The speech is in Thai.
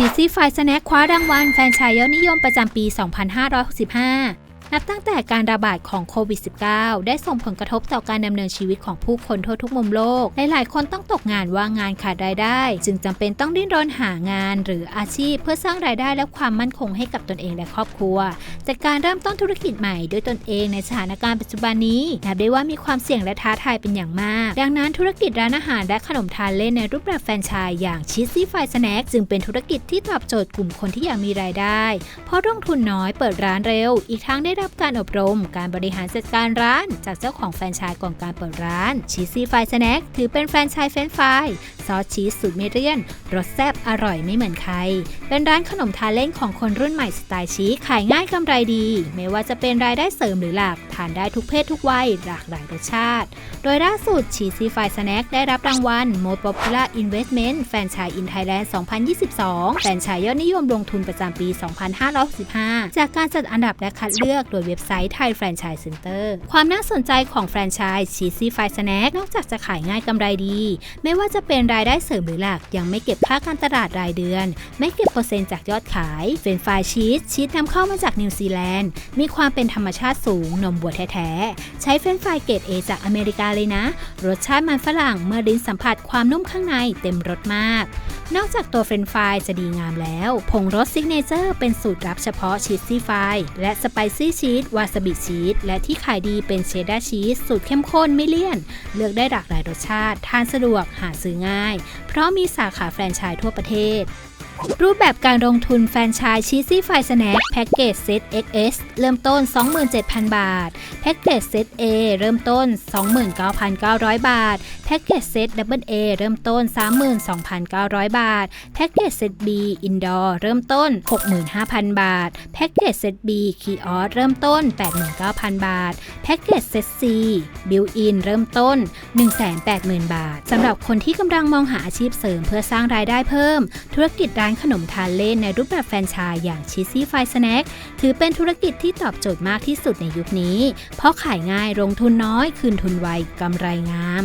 ชีซี่ไฟสแน็คคว้ารางวัลแฟนชายยอดนิยมประจำปี 2565 นับตั้งแต่การระบาดของโควิด -19 ได้ส่งผลกระทบต่อการดำเนินชีวิตของผู้คนทั่วทุกมุมโลก หลายๆ คนต้องตกงานว่างงานขาดรายได้ จึงจำเป็นต้องดิ้นรนหางานหรืออาชีพ เพื่อสร้างรายได้และความมั่นคงให้กับตนเองและครอบครัว จากการเริ่มต้นธุรกิจใหม่ด้วยตนเองในสถานการณ์ปัจจุบันนี้นับได้ว่ามีความเสี่ยงและท้าทายเป็นอย่างมาก ดังนั้นธุรกิจร้านอาหารและขนมทานเล่นในรูปแบบแฟรนไชส์อย่างชิซซี่ไฟสแน็คจึงเป็นธุรกิจที่ตอบโจทย์กลุ่มคนที่อยากมีรายได้ เพราะลงทุนน้อยเปิดร้านเร็ว อีกทั้งได้รับการอบรมการบริหารจัดการร้าน จากเจ้าของแฟรนไชส์ก่อนการเปิดร้านชีสซี่ไฟสแน็คถือเป็นแฟรนไชส์เฟรนไฟราย ซอสชีสสูตรเมเรียนรสแซ่บอร่อยไม่เหมือนใคร เป็นร้านขนมทานเล่นของคนรุ่นใหม่สไตล์ชีสขายง่ายกำไรดี ไม่ว่าจะเป็นรายได้เสริมหรือหลัก ทานได้ทุกเพศทุกวัยหลากหลายรสชาติ โดยล่าสุดชีสซี่ไฟสแน็คได้รับรางวัล Most Popular Investment Franchise in Thailand 2022 แฟรนไชส์ยอดนิยมลงทุนประจำปี 2565 จากการจัดอันดับและคัดเลือกโดยเว็บไซต์ Thai Franchise Center ความน่าสนใจของแฟรนไชส์ชีสซี่ไฟสแน็คนอกจากจะขายง่ายกำไรดี ไม่ว่าจะเป็นรายได้เสริมหรือหลัก ยังไม่เก็บค่าการตลาดรายเดือน ไม่เก็บเปอร์เซ็นต์จากยอดขายเฟรนฟรายชีสชีสนำเข้ามาจากนิวซีแลนด์ มีความเป็นธรรมชาติสูงนมบัวแท้ๆ ใช้เฟรนฟรายเกรด A จากอเมริกาเลยนะ รสชาติมันฝรั่งเมื่อลิ้นสัมผัสความนุ่มข้างในเต็มรสมาก นอกจากตัวเฟรนฟรายจะดีงามแล้ว ผงรสซิกเนเจอร์เป็นสูตรลับเฉพาะชีสซี่ฟรายและสไปซี่ชีสวาซาบิชีสและที่ขายดีเป็นเชดดาร์ชีสสูตรเข้มข้นไม่เลี่ยน เลือกได้หลากหลายรสชาติ ทานสะดวกหาซื้อง่ายเพราะมีสาขาแฟรนไชส์ทั่วประเทศ รูปแบบการลงทุนแฟรนไชส์ชีสซี่ไฟสแน็คแพ็กเกจเซต XS เริ่มต้น 27,000 บาท แพ็กเกจเซต A เริ่มต้น 29,900 บาท แพ็กเกจเซต Double A เริ่มต้น 32,900 บาท แพ็กเกจเซต B Indoor เริ่มต้น 65,000 บาท แพ็กเกจเซต B Kiosk เริ่มต้น 89,000 บาท แพ็กเกจเซต C Built In เริ่มต้น 180,000 บาทสำหรับคนที่กำลังมองหาอาชีพเสริมเพื่อสร้างรายได้เพิ่ม ธุรกิจร้านขนมทานเล่นในรูปแบบแฟรนไชส์อย่างชิซี่ไฟสแน็คถือเป็นธุรกิจที่ตอบโจทย์มากที่สุดในยุคนี้ เพราะขายง่ายลงทุนน้อย คืนทุนไวกำไรงาม